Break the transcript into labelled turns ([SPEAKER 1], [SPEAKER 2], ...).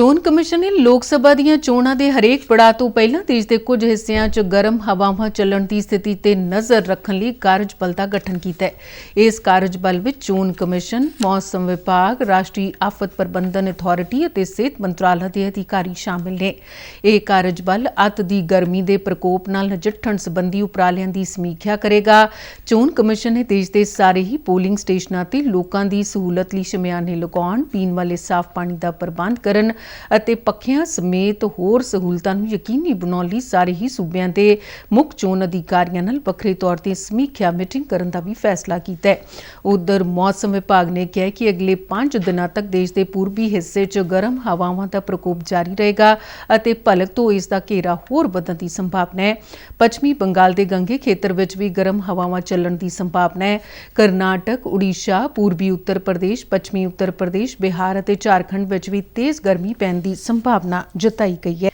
[SPEAKER 1] ਚੋਣ ਕਮਿਸ਼ਨ ਨੇ ਲੋਕ ਸਭਾ ਦੀਆਂ ਚੋਣਾਂ ਦੇ ਹਰੇਕ ਪੜਾਅ ਤੋਂ ਪਹਿਲਾਂ ਦੇਸ਼ ਦੇ ਕੁਝ ਹਿੱਸਿਆਂ 'ਚ ਗਰਮ ਹਵਾਵਾਂ ਚੱਲਣ ਦੀ ਸਥਿਤੀ ਤੇ ਨਜ਼ਰ ਰੱਖਣ ਲਈ ਕਾਰਜਬਲ ਦਾ ਗਠਨ ਕੀਤਾ ਹੈ। ਇਸ ਕਾਰਜ ਬਲ ਵਿੱਚ ਚੋਣ ਕਮਿਸ਼ਨ, ਮੌਸਮ ਵਿਭਾਗ, ਰਾਸ਼ਟਰੀ ਆਫਤ ਪ੍ਰਬੰਧਨ ਅਥਾਰਟੀ ਅਤੇ ਸਿਹਤ ਮੰਤਰਾਲਾ ਦੇ ਅਧਿਕਾਰੀ ਸ਼ਾਮਿਲ ਨੇ। ਇਹ ਕਾਰਜ ਬਲ ਅੱਤ ਦੀ ਗਰਮੀ ਦੇ ਪ੍ਰਕੋਪ ਨਾਲ ਨਜਿੱਠਣ ਸੰਬੰਧੀ ਉਪਰਾਲਿਆਂ ਦੀ ਸਮੀਖਿਆ ਕਰੇਗਾ। ਚੋਣ ਕਮਿਸ਼ਨ ਨੇ ਦੇਸ਼ ਦੇ ਸਾਰੇ ਹੀ ਪੋਲਿੰਗ ਸਟੇਸ਼ਨਾਂ ਤੇ ਲੋਕਾਂ ਦੀ ਸਹੂਲਤ ਲਈ ਸ਼ਮਿਆਨੇ ਲਗਾਉਣ, ਪੀਣ ਵਾਲੇ ਸਾਫ਼ ਪਾਣੀ ਦਾ ਪ੍ਰਬੰਧ ਕਰਨ ਅਤੇ ਪੱਖਿਆਂ ਸਮੇਤ ਹੋਰ ਸਹੂਲਤਾਂ ਨੂੰ ਯਕੀਨੀ ਬਣਾਉਣ ਲਈ ਸਾਰੇ ਹੀ ਸੂਬਿਆਂ ਦੇ ਮੁੱਖ ਚੋਣ ਅਧਿਕਾਰੀਆਂ ਨਾਲ ਵੱਖਰੇ ਤੌਰ ਤੇ ਸਮੀਖਿਆ ਮੀਟਿੰਗ ਕਰਨ ਦਾ ਵੀ ਫੈਸਲਾ ਕੀਤਾ ਹੈ। ਉਧਰ ਮੌਸਮ ਵਿਭਾਗ ਨੇ ਕਿਹਾ ਕਿ ਅਗਲੇ 5 ਦਿਨਾਂ ਤੱਕ ਦੇਸ਼ ਦੇ ਪੂਰਬੀ ਹਿੱਸੇ 'ਚ ਗਰਮ ਹਵਾਵਾਂ ਦਾ ਪ੍ਰਕੋਪ ਜਾਰੀ ਰਹੇਗਾ ਅਤੇ ਭਲਕ ਤੋਂ ਇਸ ਦਾ ਘੇਰਾ ਹੋਰ ਵਧਣ ਦੀ ਸੰਭਾਵਨਾ ਹੈ। ਪੱਛਮੀ ਬੰਗਾਲ ਦੇ ਗੰਗੇ ਖੇਤਰ ਵਿੱਚ ਵੀ ਗਰਮ ਹਵਾਵਾਂ ਚੱਲਣ ਦੀ ਸੰਭਾਵਨਾ ਹੈ। ਕਰਨਾਟਕ, ਉੜੀਸਾ, ਪੂਰਬੀ ਉੱਤਰ ਪ੍ਰਦੇਸ਼, ਪੱਛਮੀ ਉੱਤਰ ਪ੍ਰਦੇਸ਼, ਬਿਹਾਰ ਅਤੇ ਝਾਰਖੰਡ ਵਿੱਚ ਵੀ ਤੇਜ਼ ਗਰਮੀ ਪੈਣ ਦੀ ਸੰਭਾਵਨਾ ਜਤਾਈ ਗਈ ਹੈ।